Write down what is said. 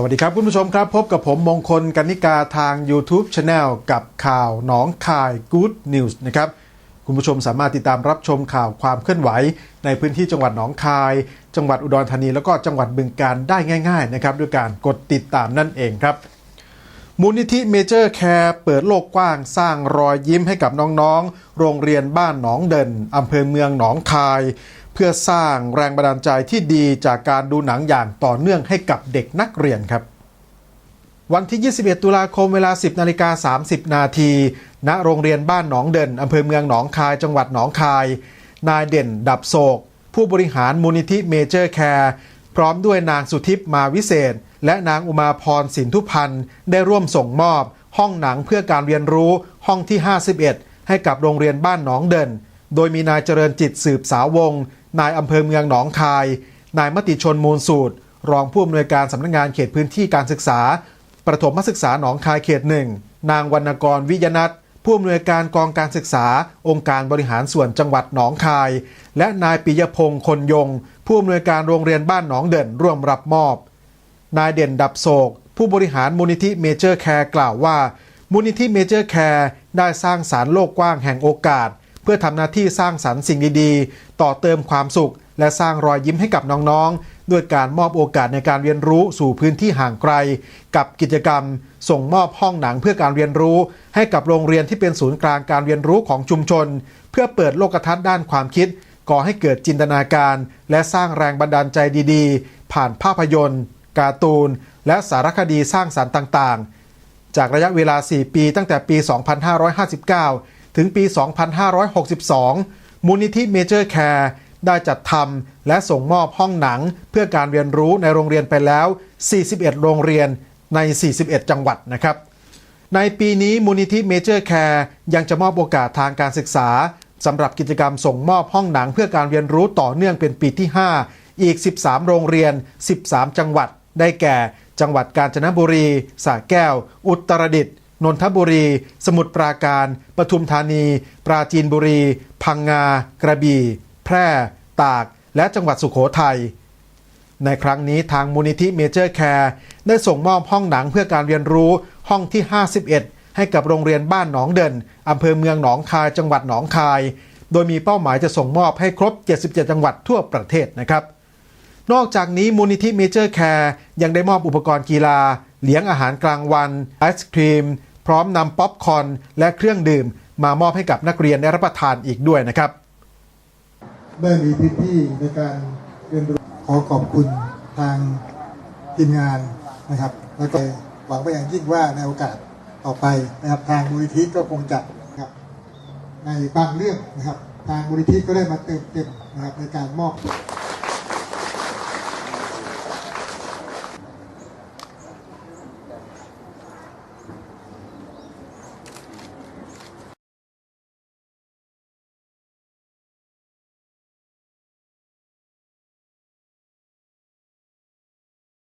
สวัสดีครับคุณผู้ชมครับ พบกับผมมงคลกนิกาทาง YouTube Channel กับข่าวหนองคาย Good News นะครับคุณผู้ชมสามารถติดตามรับชมข่าวความเคลื่อนไหว ในพื้นที่จังหวัดหนองคาย จังหวัดอุดรธานี แล้วก็จังหวัดบึงการได้ง่าย ๆ นะครับ ด้วยการกดติดตามนั่นเองครับ มูลนิธิเมเจอร์แคร์เปิดโลกกว้างสร้างรอยยิ้มให้กับน้องๆ โรงเรียนบ้านหนองเดินอำเภอเมืองหนองคาย พื่อสร้างแรงบันดาลใจที่ดีจากการดูหนังอย่างต่อเนื่องให้กับเด็กนักเรียนครับ วันที่ 21 ตุลาคมเวลา 10นาฬิกา30 นาที ณ โรงเรียนบ้านหนองเดินอำเภอเมืองหนองคาย จังหวัดหนองคาย นายเด่นดับโศก ผู้บริหารมูลนิธิเมเจอร์แคร์พร้อมด้วยนางสุทิพย์มาวิเศษ และนางอุมาพรสินทุพันธ์ได้ร่วมส่งมอบ ห้องหนังเพื่อการเรียนรู้ห้องที่ 51 ให้กับโรงเรียนบ้านหนองเดิน โดยมีนายเจริญจิตสืบสาววง นายอำเภอเมืองหนองคาย นายมติชนมูลสูตร รองผู้อำนวยการสำนักงานเขตพื้นที่การศึกษา ประถมศึกษาหนองคายเขตหนึ่ง นางวรรณกรวิยนัทผู้อำนวยการกองการศึกษา องค์การบริหารส่วนจังหวัดหนองคาย และนายปิยพงศ์คนยง ผู้อำนวยการโรงเรียนบ้านหนองเด่นร่วมรับมอบ นายเด่นดับโศก ผู้บริหารมูลนิธิเมเจอร์แคร์กล่าวว่ามูลนิธิเมเจอร์แคร์ได้สร้างสารโลกกว้างแห่งโอกาส พื่อทำหน้าที่สร้างสรรค์สิ่งดีๆ ต่อเติมความสุข และสร้างรอยยิ้มให้กับน้องๆ ด้วยการมอบโอกาสในการเรียนรู้สู่พื้นที่ห่างไกล กับกิจกรรม ส่งมอบห้องหนังเพื่อการเรียนรู้ ให้กับโรงเรียนที่เป็นศูนย์กลางการเรียนรู้ของชุมชน เพื่อเปิดโลกทัศน์ด้านความคิดก่อให้เกิดจินตนาการ และสร้างแรงบันดาลใจดีๆ ผ่านภาพยนตร์การ์ตูน และสารคดีสร้างสรรค์ต่างๆ จากระยะเวลา 4 ปีตั้งแต่ปี 2559 ถึงปี 2562 มูลนิธิเมเจอร์แคร์ได้จัดทำและส่งมอบห้องหนังเพื่อการเรียนรู้ในโรงเรียนไปแล้ว 41 โรงเรียนใน 41 จังหวัดนะครับ ในปีนี้มูลนิธิเมเจอร์แคร์ยังจะมอบโอกาสทางการศึกษาสำหรับกิจกรรมส่งมอบห้องหนังเพื่อการเรียนรู้ต่อเนื่องเป็นปีที่ 5 อีก 13 โรงเรียน 13 จังหวัด ได้แก่ จังหวัดกาญจนบุรีสระแก้ว อุตรดิตถ์ นนทบุรี สมุทรปราการ ปทุมธานี ปราจีนบุรี พังงา กระบี่ แพร่ ตาก และจังหวัดสุขโขทัย ในครั้งนี้ทางมูลนิธิเมเจอร์แคร์ได้ส่งมอบห้องหนังเพื่อการเรียนรู้ห้องที่ 51 ให้กับโรงเรียนบ้านหนองเด่นอำเภอเมืองหนองคาย จังหวัดหนองคาย โดยมีเป้าหมายจะส่งมอบให้ครบ 77 จังหวัดทั่วประเทศนะครับ นอกจากนี้มูลนิธิเมเจอร์แคร์ยังได้มอบอุปกรณ์กีฬาเลี้ยงอาหารกลางวันไอศครีม พร้อมนำป๊อปคอร์นและเครื่องดื่ม มามอบให้กับนักเรียนได้รับประทานอีกด้วยนะครับ ได้มีพื้นที่ในการเรียนรู้ขอขอบคุณทางทีมงานนะครับ แล้วก็หวังไปอย่างยิ่งว่าในโอกาสต่อไปนะครับทางมูลนิธิก็คงจะนะครับในบางเรื่องนะครับ ทางมูลนิธิก็ได้มาเติมเต็มนะครับในการมอบ